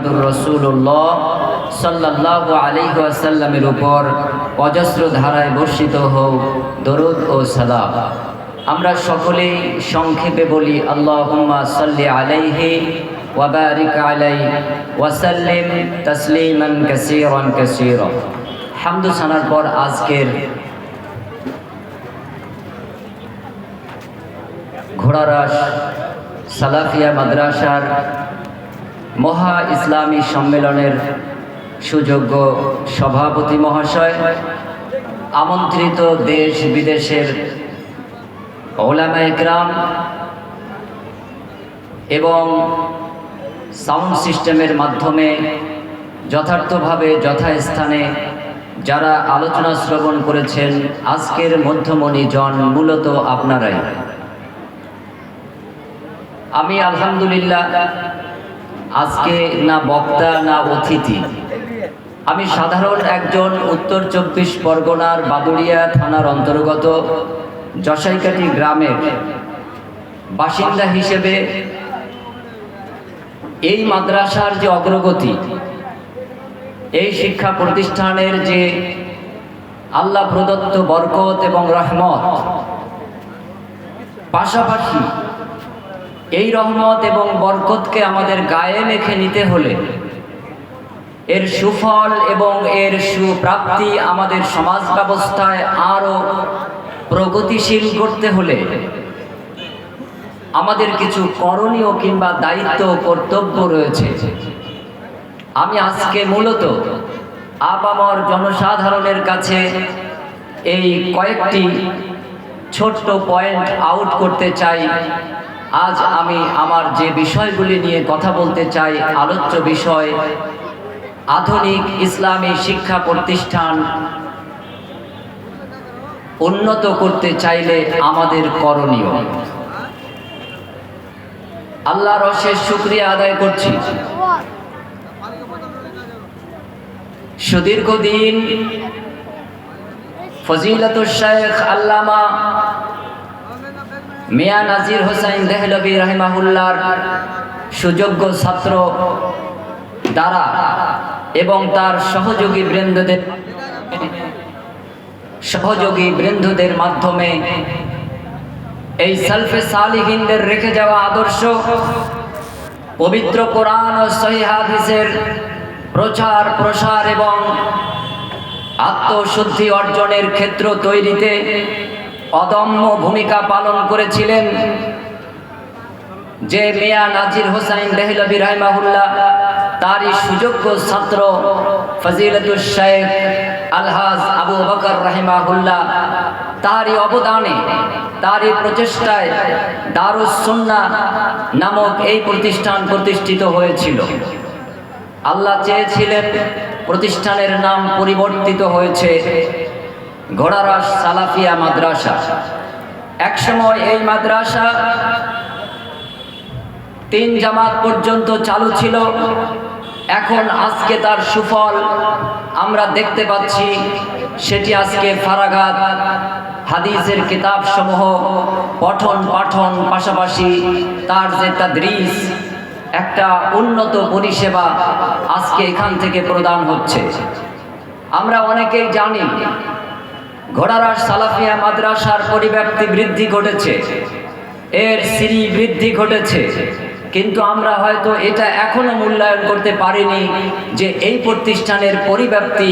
মোহাম্মদুর রসুল্লাহ সাল্লাহ আলিহাসাল্লামের উপর অজস্র ধারায় বর্ষিত হোক, দরুদ ও সালাম। আমরা সকলেই সংক্ষেপে বলি, আল্লাহুম্মা সাল্লি আলাইহি ওয়াবারিক আলাই ওয়াসাল্লিম তসলিমান কাসীরান কাসীরা। হামদু সানার পর আজকের ঘোড়ারাস সালাফিয়া মাদ্রাসার মহা ইসলামী সম্মেলনের সুযোগ্য সভাপতি মহাশয়, আমন্ত্রিত দেশ বিদেশের ওলামা একরাম এবং সাউন্ড সিস্টেমের মাধ্যমে যথার্থভাবে যথাস্থানে যারা আলোচনা শ্রবণ করেছেন, আজকের মধ্যমণি জন মূলত আপনারাই। আমি আলহামদুলিল্লাহ আজকে না বক্তা, না অতিথি। আমি সাধারণ একজন উত্তর চব্বিশ পরগনার বাদুড়িয়া থানার অন্তর্গত যশাইকাটি গ্রামের বাসিন্দা হিসেবে এই মাদ্রাসার যে অগ্রগতি, এই শিক্ষা প্রতিষ্ঠানের যে আল্লাহ প্রদত্ত বরকত এবং রহমত, পাশাপাশি এই রহমত এবং বরকতকে আমাদের গায়ে মেখে নিতে হলে এর সুফল এবং এর সুপ্রাপ্তি আমাদের সমাজ ব্যবস্থায় আরও প্রগতিশীল করতে হলে আমাদের কিছু করণীয় কিংবা দায়িত্ব কর্তব্য রয়েছে। আমি আজকে মূলত আপামর জনসাধারণের কাছে এই কয়েকটি ছোট্ট পয়েন্ট আউট করতে চাই। আজ আমি আমার যে বিষয়গুলি নিয়ে কথা বলতে চাই, আলোচ্য বিষয়, আধুনিক ইসলামী শিক্ষা প্রতিষ্ঠান উন্নত করতে চাইলে আমাদের করণীয়। আল্লাহর অশেষ শুক্রিয়া আদায় করছি। সুদীর্ঘদিন ফজিলত শেখ আল্লামা মিয়া নাজির হোসাইন দেহলবী রহিমাহুল্লার সুযোগ্য ছাত্র দ্বারা এবং তার সহযোগী বৃন্দদের সহযোগী বৃন্দদের মাধ্যমে এই সালফে সালিহিনদের রেখে যাওয়া আদর্শ, পবিত্র কোরআন ও সহি হাদিসের প্রচার, প্রসার এবং আত্মশুদ্ধি অর্জনের ক্ষেত্র তৈরিতে অদম্য ভূমিকা পালন করেছিলেন যে মিয়া নাজির হোসাইন দেহলবি রহমাহুল্লাহ, তারই সুযোগ্য ছাত্র ফজিলতুল শেখ আলহাজ আবু বকর রহিমাহুল্লাহ। তারই অবদানে, তারই প্রচেষ্টায় দারুসুন্না নামক এই প্রতিষ্ঠান প্রতিষ্ঠিত হয়েছিল। আল্লাহ চেয়েছিলেন প্রতিষ্ঠানের নাম পরিবর্তিত হয়েছে। ঘোড়ারাস সালাফিয়া মাদ্রাসা। একসময় এই মাদ্রাসা তিন জামাত পর্যন্ত চালু ছিল। এখন আজকে তার সুফল আমরা দেখতে পাচ্ছি। সেটি আজকে ফারাগাত হাদিসের কিতাব সমূহ পঠন পাঠন পাশাপাশি তার যে তাদরিস, একটা উন্নত পরিষেবা আজকে এখান থেকে প্রদান হচ্ছে। আমরা অনেকেই জানি ঘোড়ারাস সালাফিয়া মাদ্রাসার পরিব্যাপ্তি বৃদ্ধি ঘটেছে। এর সিরি বৃদ্ধি ঘটেছে। কিন্তু আমরা হয়তো এটা এখনও মূল্যায়ন করতে পারিনি যে এই প্রতিষ্ঠানের পরিব্যাপ্তি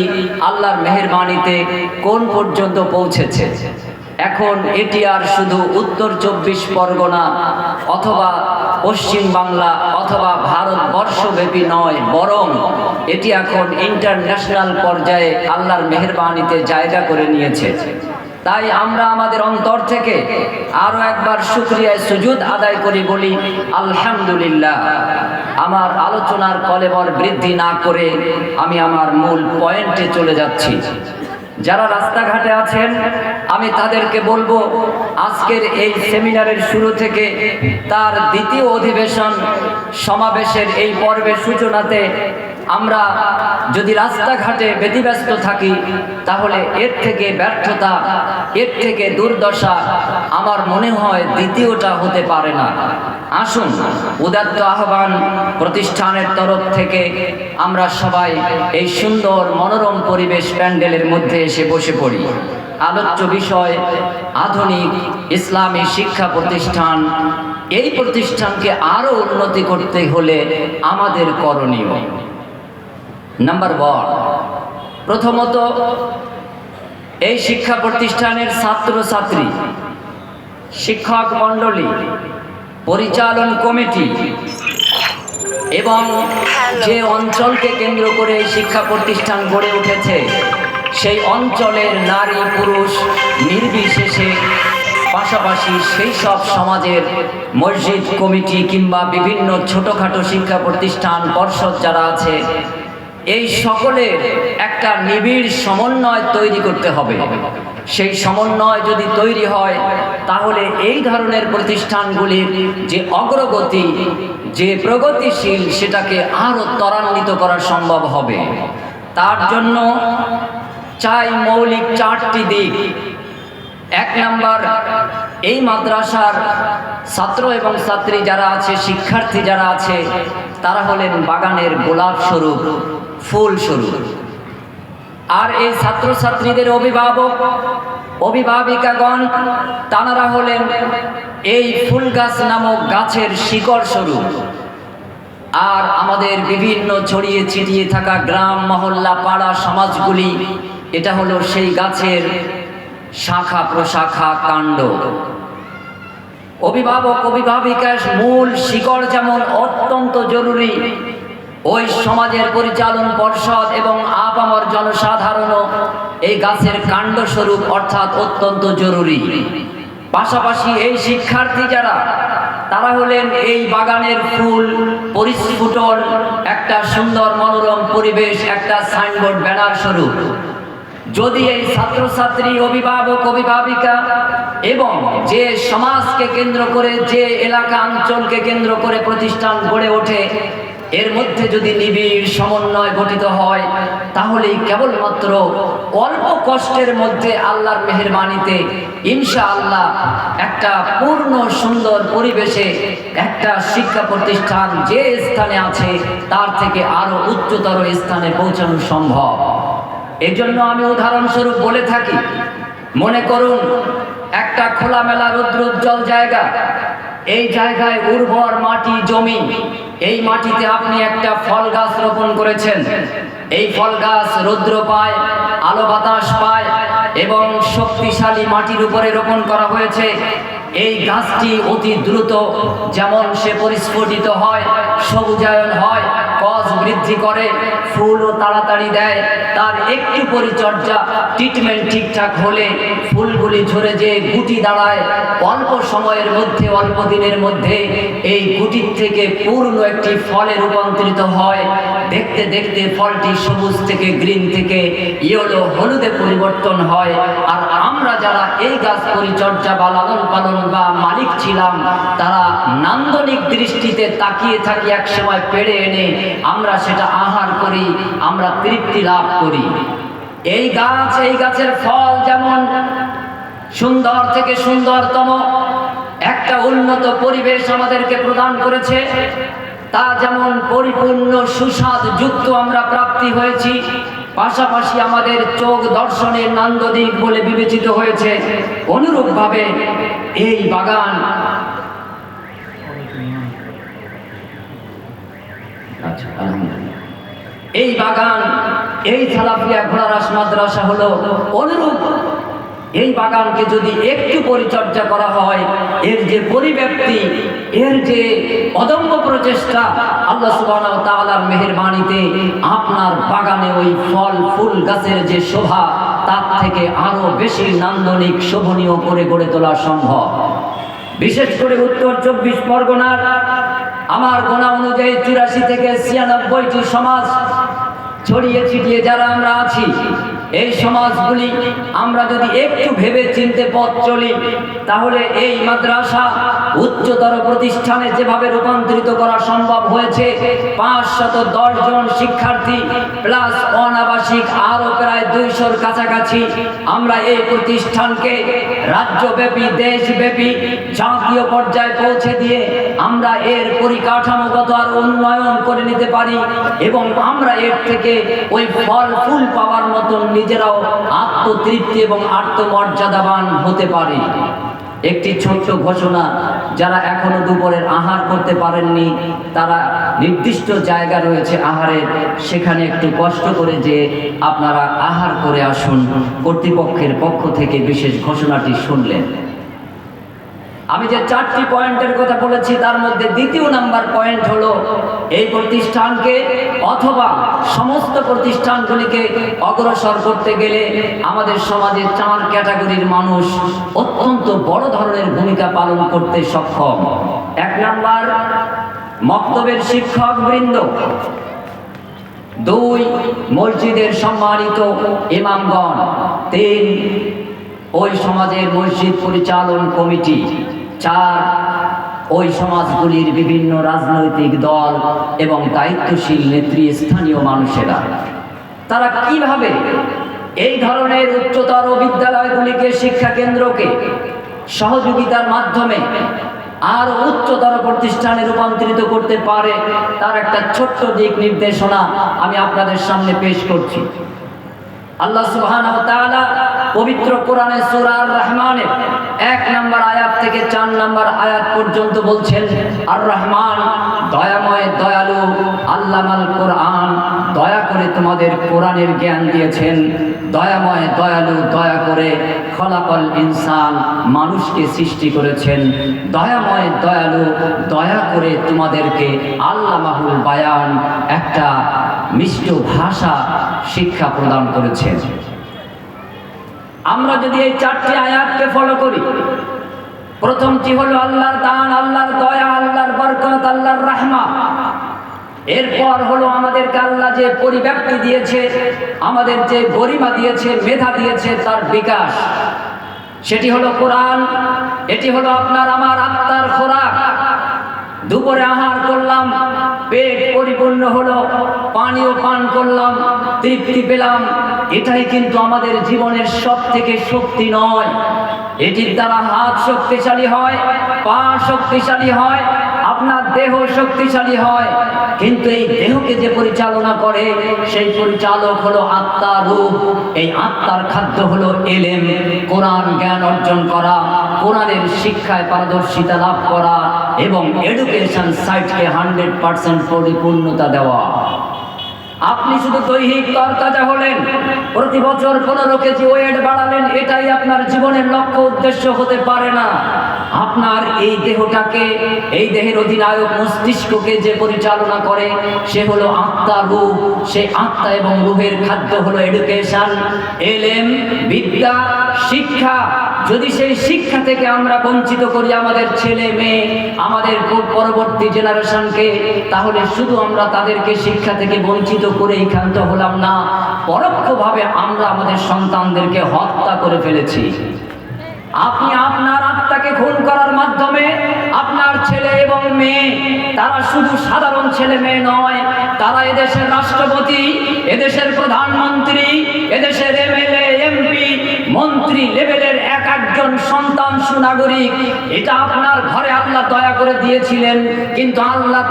আল্লাহর মেহরবানিতে কোন পর্যন্ত পৌঁছেছে। এখন এটি আর শুধু উত্তর চব্বিশ পরগনা অথবা পশ্চিম বাংলা অথবা ভারতবর্ষব্যাপী নয়, বরং এটি এখন ইন্টারন্যাশনাল পর্যায়ে আল্লাহর মেহরবানিতে জায়গা করে নিয়েছে। তাই আমরা আমাদের অন্তর থেকে আরও একবার শুক্রিয়ায় সুজুদ আদায় করি, বলি আলহামদুলিল্লাহ। আমার আলোচনার কলেবর বৃদ্ধি না করে আমি আমার মূল পয়েন্টে চলে যাচ্ছি। যারা রাস্তাঘাটে আছেন আমি তাদেরকে বলব, আজকের এই সেমিনারের শুরু থেকে তার দ্বিতীয় অধিবেশন সমাবেশের এই পর্বের সূচনাতে আমরা যদি রাস্তাঘাটে ব্যতিব্যস্ত থাকি, তাহলে এর থেকে ব্যর্থতা, এর থেকে দুর্দশা আমার মনে হয় দ্বিতীয়টা হতে পারে না। আসুন, উদাত্ত আহ্বান প্রতিষ্ঠানের তরফ থেকে আমরা সবাই এই সুন্দর মনোরম পরিবেশ প্যান্ডেলের মধ্যে এসে বসে পড়ি। আলোচ্য বিষয়, আধুনিক ইসলামী শিক্ষা প্রতিষ্ঠান, এই প্রতিষ্ঠানকে আরও উন্নতি করতে হলে আমাদের করণীয়। নাম্বার ওয়ান প্রথমত, এই শিক্ষা প্রতিষ্ঠানের ছাত্রছাত্রী, শিক্ষক মণ্ডলী, পরিচালন কমিটি এবং যে অঞ্চলকে কেন্দ্র করে শিক্ষা প্রতিষ্ঠান গড়ে উঠেছে সেই অঞ্চলের নারী পুরুষ নির্বিশেষে, পাশাপাশি সেই সব সমাজের মসজিদ, কমিটি কিংবা বিভিন্ন ছোটোখাটো শিক্ষা প্রতিষ্ঠান, পর্ষদ যারা আছে, এই সকলের একটা নিবিড় সমন্বয় তৈরি করতে হবে। সেই সমন্বয় যদি তৈরি হয়, তাহলে এই ধরনের প্রতিষ্ঠানগুলির যে অগ্রগতি, যে প্রগতিশীল, সেটাকে আরও ত্বরান্বিত করা সম্ভব হবে। তার জন্য চাই মৌলিক চারটি দিক। এক নাম্বার, এই মাদ্রাসার ছাত্র এবং ছাত্রী যারা আছে, শিক্ষার্থী যারা আছে, তারা হলেন বাগানের গোলাপ স্বরূপ, ফুল স্বরূপ। আর এই ছাত্রছাত্রীদের অভিভাবক, অভিভাবিকাগণ তানারা হলেন এই ফুল গাছ নামক গাছের শিকড় স্বরূপ। আর আমাদের বিভিন্ন ছড়িয়ে ছিটিয়ে থাকা গ্রাম, মহল্লা, পাড়া, সমাজগুলি এটা হলো সেই গাছের শাখা প্রশাখা কাণ্ড। অভিভাবক, অভিভাবিকার মূল শিকড় যেমন অত্যন্ত জরুরি, ওই সমাজের পরিচালন পর্ষদ এবং আপামর জনসাধারণও এই গাছের কাণ্ড স্বরূপ অর্থাৎ অত্যন্ত জরুরি। পাশাপাশি এই শিক্ষার্থী যারা, তারা হলেন এই বাগানের ফুল পরিস্ফুটন একটা সুন্দর মনোরম পরিবেশ, একটা সাইনবোর্ড, ব্যানার স্বরূপ। যদি এই ছাত্রছাত্রী, অভিভাবক, অভিভাবিকা এবং যে সমাজকে কেন্দ্র করে, যে এলাকা অঞ্চলকে কেন্দ্র করে প্রতিষ্ঠান গড়ে ওঠে, এর মধ্যে যদি নিবিড় সমন্বয় গঠিত হয়, তাহলেই কেবলমাত্র অল্প কষ্টের মধ্যে আল্লাহর মেহরবানিতে ইনশা আল্লাহ একটা পূর্ণ সুন্দর পরিবেশে একটা শিক্ষা প্রতিষ্ঠান যে স্থানে আছে, তার থেকে আরও উচ্চতর স্থানে পৌঁছানো সম্ভব। এই জন্য আমি উদাহরণস্বরূপ বলে থাকি, মনে করুন, একটা খোলামেলা রৌদ্রোজ্জ্বল জায়গা। এই জায়গায় উর্বর মাটি জমি। এই মাটিতে আপনি একটা ফল গাছ রোপণ করেছেন। এই ফল গাছ রৌদ্র পায়, আলো বাতাস পায় এবং শক্তিশালী মাটির উপরে রোপণ করা হয়েছে। এই গাছটি অতি দ্রুত, যেমন সে পরিস্ফুটিত হয়, সবুজায়ন হয় কস বৃদ্ধি করে, ফুলও তাড়াতাড়ি দেয়। তার একটু পরিচর্যা ট্রিটমেন্ট ঠিকঠাক হলে ফুলগুলি ঝরে যে গুটি দাঁড়ায়। অল্প সময়ের মধ্যে, অল্প দিনের মধ্যে এই গুটির থেকে পূর্ণ একটি ফলে রূপান্তরিত হয়। দেখতে দেখতে ফলটি সবুজ থেকে গ্রিন থেকে ইয়েলো, হলুদে পরিবর্তন হয়। আর আমরা যারা এই গাছ পরিচর্যা বা লালন পালন বা মালিক ছিলাম, তারা নান্দনিক দৃষ্টিতে তাকিয়ে থাকি এক সময় পেড়ে এনে আমরা সেটা আহার করি, আমরা তৃপ্তি লাভ করি। এই গাছ, এই গাছের ফল যেমন সুন্দর থেকে সুন্দরতম, একটা উন্নত পরিবেশ আমাদেরকে প্রদান করেছে, তা যেমন পরিপূর্ণ সুস্বাদ যুক্ত আমরা প্রাপ্তি হয়েছি, পাশাপাশি আমাদের চোখ দর্শনের নান্দদিক বলে বিবেচিত হয়েছে। অনুরূপভাবে এই বাগান আচ্ছা আলহামদুলিল্লাহ এই বাগান, এই সালাফিয়া ঘোড়ারাস মাদ্রাসা হলো অনুরূপ। এই বাগানকে যদি একটু পরিচর্যা করা হয়, এর যে পরিব্যাপ্তি, এর যে অদম্য প্রচেষ্টা, আল্লাহ তাআলার মেহেরবানিতে আপনার বাগানে ওই ফল, ফুল, গাছের যে শোভা, তার থেকে আরও বেশি নান্দনিক, শোভনীয় করে গড়ে তোলা সম্ভব। বিশেষ করে উত্তর চব্বিশ পরগনার, আমার গোনা অনুযায়ী চুরাশি থেকে ছিয়ানব্বইটি সমাজ ছড়িয়ে ছিটিয়ে যারা আমরা আছি এই সমাজগুলি আমরা যদি একটু ভেবে চিনতে পথ চলি, তাহলে এই মাদ্রাসা উচ্চতর প্রতিষ্ঠানে যেভাবে রূপান্তরিত করা সম্ভব হয়েছে পাঁচ শত দশ জন শিক্ষার্থী প্লাস অনাবাসিক আরও প্রায় দুইশোর কাছাকাছি আমরা এই প্রতিষ্ঠানকে রাজ্যব্যাপী, দেশব্যাপী জাতীয় পর্যায়ে পৌঁছে দিয়ে আমরা এর পরিকাঠামোগত আর উন্নয়ন করে নিতে পারি এবং আমরা এর থেকে ওই ফল, ফুল পাওয়ার মতন নিজেরাও আত্মতৃপ্তি এবং আত্মমর্যাদাবান হতে পারে। একটি ছোট্ট ঘোষণা, যারা এখনও দুপুরের আহার করতে পারেননি, তারা নির্দিষ্ট জায়গা রয়েছে আহারের, সেখানে একটু কষ্ট করে যে আপনারা আহার করে আসুন। কর্তৃপক্ষের পক্ষ থেকে বিশেষ ঘোষণাটি শুনলেন। আমি যে চারটি পয়েন্টের কথা বলেছি, তার মধ্যে দ্বিতীয় নাম্বার পয়েন্ট হলো এই প্রতিষ্ঠানকে অথবা সমস্ত প্রতিষ্ঠানগুলিকে অগ্রসর করতে গেলে আমাদের সমাজে চার ক্যাটাগরির মানুষ অত্যন্ত বড় ধরনের ভূমিকা পালন করতে সক্ষম। এক নাম্বার, মক্তবের শিক্ষক বৃন্দ দুই, মসজিদের সম্মানিত ইমামগণ। তিন, ওই সমাজের মসজিদ পরিচালন কমিটি। চার, ওই সমাজগুলির বিভিন্ন রাজনৈতিক দল এবং দায়িত্বশীল নেত্রী স্থানীয় মানুষেরা। তারা কীভাবে এই ধরনের উচ্চতর বিদ্যালয়গুলিকে শিক্ষা কেন্দ্রকে সহযোগিতার মাধ্যমে আর উচ্চতর প্রতিষ্ঠানে রূপান্তরিত করতে পারে, তার একটা ছোট্ট দিক নির্দেশনা আমি আপনাদের সামনে পেশ করছি। আল্লাহ সুবহানাহু ওয়া তাআলা পবিত্র কোরআনে সূরা আর রহমানের এক নম্বর আয়াত থেকে চার নম্বর আয়াত পর্যন্ত বলছেন আর রহমান দয়াময়, দয়ালু, আল্লামাল কোরআন, দয়া করে তোমাদের কোরআনের জ্ঞান দিয়েছেন। দয়াময়, দয়ালু, দয়া করে খলাকল ইনসান, মানুষকে সৃষ্টি করেছেন। দয়াময়, দয়ালু, দয়া করে তোমাদেরকে আল্লামাহুল বায়ান একটা মিষ্ট ভাষা শিক্ষা প্রদান করেছেন। আমরা যদি এই চারটি আয়াতকে ফলো করি, প্রথমটি হলো আল্লাহর দান, আল্লাহর দয়া, আল্লাহর বরকত, আল্লাহর রাহমা। এরপর হলো আমাদেরকে আল্লাহ যে পরিব্যাপ্তি দিয়েছে, আমাদের যে গরিমা দিয়েছে, মেধা দিয়েছে, তার বিকাশ। সেটি হলো কোরআন, এটি হলো আপনার, আমার আত্মার খোরাক। দুপুরে আহার করলাম, পেট পরিপূর্ণ হলো, পানীয় পান করলাম, তৃপ্তি পেলাম। এটাই কিন্তু আমাদের জীবনের সব থেকে শক্তি নয়। এটির দ্বারা হাত শক্তিশালী হয়, পা শক্তিশালী হয়, আপনার দেহ শক্তিশালী হয়। কিন্তু এই দেহকে যে পরিচালনা করে, সেই পরিচালক হলো আত্মা রূপ। এই আত্মার খাদ্য হলো এলেম, কোরআন জ্ঞান অর্জন করা, কোরআনের শিক্ষায় পারদর্শিতা লাভ করা। এবং এডুকেশন সাইটকে হান্ড্রেড পার্সেন্ট পরিপূর্ণতা দেওয়া। আপনি শুধু দৈহিক তরতাজা হলেন, প্রতি বছর পনেরো কেজি ওয়েট বাড়ালেন, এটাই আপনার জীবনের লক্ষ্য উদ্দেশ্য হতে পারে না। আপনার এই দেহটাকে, এই দেহের অধিনায়ক মস্তিষ্ককে যে পরিচালনা করে, সে হলো আত্মা রূপ। সেই আত্মা এবং রূহের খাদ্য হলো এডুকেশন এলএম বিদ্যা, শিক্ষা। যদি সেই শিক্ষা থেকে আমরা বঞ্চিত করি আমাদের ছেলে মেয়ে, আমাদের পরবর্তী জেনারেশনকে, তাহলে শুধু আমরা তাদেরকে শিক্ষা থেকে বঞ্চিত করেই ক্ষান্ত হলাম না, পরোক্ষভাবে আমরা আমাদের সন্তানদেরকে হত্যা করে ফেলেছি। আপনি আপনার আত্মাকে খুন করার মাধ্যমে আপনার ছেলে এবং মেয়ে, তারা শুধু সাধারণ ছেলে মেয়ে নয়, তারা এদেশের রাষ্ট্রপতি, এদেশের প্রধানমন্ত্রী, এদেশের এমএলএ, এমপি, মন্ত্রী লেভেলের এক একজন সন্তান সুনাগরিক। এটা আপনার ঘরে আল্লাহ দয়া করে দিয়েছিলেন, কিন্তু আল্লাহ